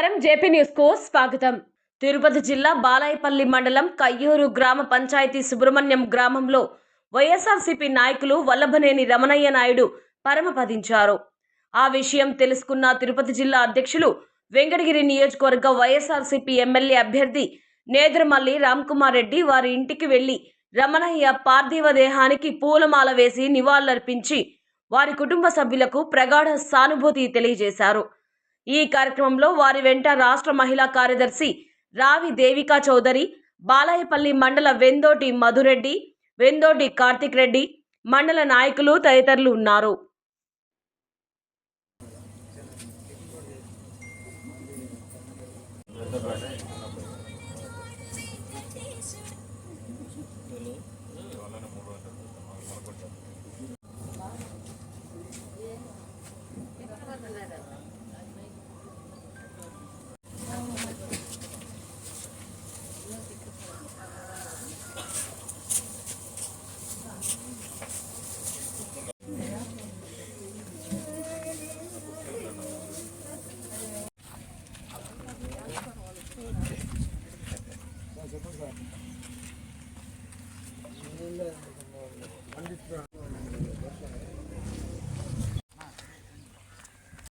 నమస్కారం. జేపీ న్యూస్కు స్వాగతం. తిరుపతి జిల్లా బాలాయపల్లి మండలం కయ్యూరు గ్రామ పంచాయతీ సుబ్రహ్మణ్యం గ్రామంలో వైఎస్ఆర్సీపీ నాయకులు వల్లభనేని రమణయ్య నాయుడు పరమపదించారు ఆ విషయం తెలుసుకున్న తిరుపతి జిల్లా అధ్యక్షులు వెంకటగిరి నియోజకవర్గ వైఎస్ఆర్సీపీ ఎమ్మెల్యే అభ్యర్థి నేద్రమల్లి రామ్కుమార్ రెడ్డి వారి ఇంటికి వెళ్ళి రమణయ్య పార్థివ దేహానికి పూలమాల వేసి నివాళులర్పించి వారి కుటుంబ సభ్యులకు ప్రగాఢ సానుభూతి తెలియజేశారు. ఈ కార్యక్రమంలో వారి వెంట రాష్ట్ర మహిళా కార్యదర్శి రావి దేవికా చౌదరి బాలాయపల్లి మండల వెందోటి మధురెడ్డి వెందోటి కార్తిక్ రెడ్డి మండల నాయకులు తదితరులు ఉన్నారు. да.